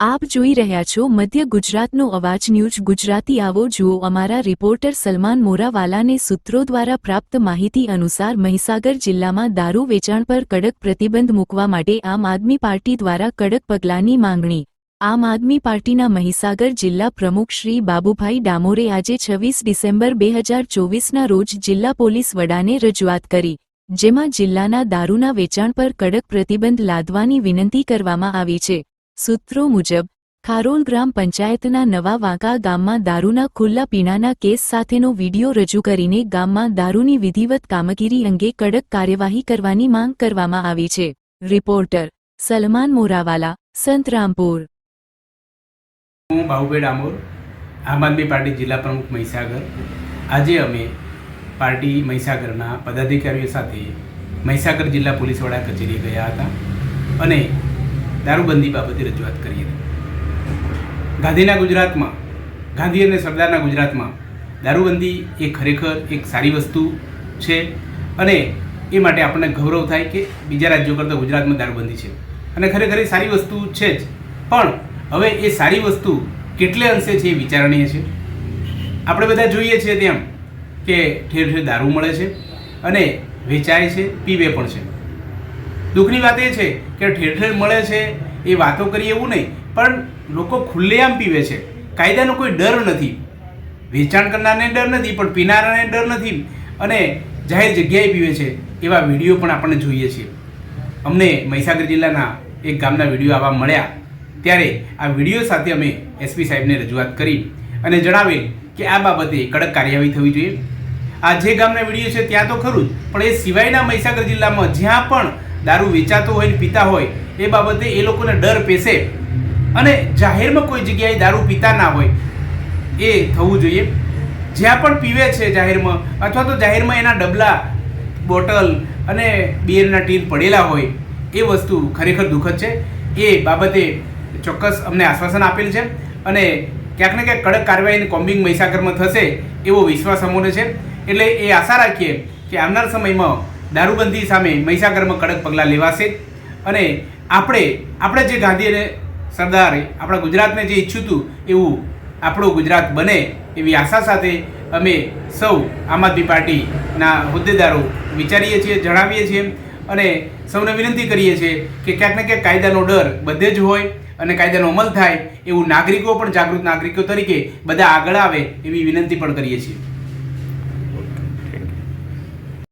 આપ જોઈ રહ્યા છો મધ્ય ગુજરાતનો અવાજ ન્યૂઝ ગુજરાતી આવો જુઓ અમારા રિપોર્ટર સલમાન મોરાવાલાને સૂત્રો દ્વારા પ્રાપ્ત માહિતી અનુસાર મહીસાગર જિલ્લામાં દારૂ વેચાણ પર કડક પ્રતિબંધ મૂકવા માટે આમ આદમી પાર્ટી દ્વારા કડક પગલાંની માંગણી. આમ આદમી પાર્ટીના મહીસાગર જિલ્લા પ્રમુખ શ્રી બાબુભાઈ ડામોરે આજે છવ્વીસ ડિસેમ્બર બે હજાર ચોવીસના રોજ જિલ્લા પોલીસ વડાને રજૂઆત કરી, જેમાં જિલ્લાના દારૂના વેચાણ પર કડક પ્રતિબંધ લાદવાની વિનંતી કરવામાં આવી છે. સૂત્રો મુજબ, ખારોલ ગ્રામ પંચાયતના નવા વાંકા ગામમાં દારૂના ખુલ્લા પીણાના કેસ સાથેનો વીડિયો રજૂ કરીને ગામમાં દારૂની વિધિવત કામગીરી અંગે કડક કાર્યવાહી કરવાની માંગ કરવામાં આવી છે. રિપોર્ટર, સલમાન મોરાવાલા સંતરામપુર હું બાહુભાઈ ડામોર આમ આદમી પાર્ટી જિલ્લા પ્રમુખ મહીસાગર. આજે અમે પાર્ટી મહીસાગરના પદાધિકારીઓ સાથે મહીસાગર જિલ્લા પોલીસ વડા કચેરીએ ગયા હતા અને દારૂબંધી બાબતે રજૂઆત કરી હતી ગાંધીના ગુજરાતમાં, ગાંધી અને સરદારના ગુજરાતમાં દારૂબંધી એ ખરેખર એક સારી વસ્તુ છે અને એ માટે આપણને ગૌરવ થાય કે બીજા રાજ્યો કરતાં ગુજરાતમાં દારૂબંધી છે. અને ખરેખર એ સારી વસ્તુ છે જ. પણ હવે એ સારી વસ્તુ કેટલે અંશે છે એ વિચારણીય છે. આપણે બધા જોઈએ છીએ તેમ કે ઠેર ઠેર દારૂ મળે છે અને વેચાય છે, પીવે પણ છે. દુઃખની વાત એ છે કે ઠેર ઠેર મળે છે એ વાતો કરીએ એવું નહીં, પણ લોકો ખુલ્લેઆમ પીવે છે. કાયદાનો કોઈ ડર નથી. વેચાણ કરનારને ડર નથી, પણ પીનારાને ડર નથી. અને જાહેર જગ્યાએ પીવે છે એવા વીડિયો પણ આપણને જોઈએ છીએ અમને મહીસાગર જિલ્લાના એક ગામના વીડિયો આવા મળ્યા. ત્યારે આ વીડિયો સાથે અમે એસપી સાહેબને રજૂઆત કરી અને જણાવેલ કે આ બાબતે કડક કાર્યવાહી થવી જોઈએ. આ જે ગામના વીડિયો છે ત્યાં તો ખરું જ, પણ એ સિવાયના મહીસાગર જિલ્લામાં જ્યાં પણ દારૂ વેચાતો હોય ને પીતા હોય, એ બાબતે એ લોકોને ડર પેસે. અને જાહેરમાં કોઈ જગ્યાએ દારૂ પીતા ના હોય, એ થવું જોઈએ. જ્યાં પણ પીવે છે જાહેરમાં, અથવા તો જાહેરમાં એના ડબલા, બોટલ અને બિયરના ટીન પડેલા હોય, એ વસ્તુ ખરેખર દુઃખદ છે. એ બાબતે ચોક્કસ અમને આશ્વાસન આપેલ છે અને ક્યાંક ને ક્યાંક કડક કાર્યવાહીની કોમ્બિંગ મહીસાગરમાં થશે એવો વિશ્વાસ અમોને છે. એટલે એ આશા રાખીએ કે આવનાર સમયમાં દારૂબંધી સામે મહીસાગરમાં કડક પગલાં લેવાશે. અને આપણે આપણે જે ગાંધી અને સરદારે, આપણા ગુજરાતને જે ઈચ્છ્યું હતું, એવું આપણું ગુજરાત બને એવી આશા સાથે અમે સૌ આમ આદમી પાર્ટીના હોદ્દેદારો વિચારીએ છીએ, જણાવીએ છીએ અને સૌને વિનંતી કરીએ છીએ કે ક્યાંક ને ક્યાંક કાયદાનો ડર બધે જ હોય અને કાયદાનો અમલ થાય એવું નાગરિકો પણ જાગૃત નાગરિકો તરીકે બધા આગળ આવે એવી વિનંતી પણ કરીએ છીએ.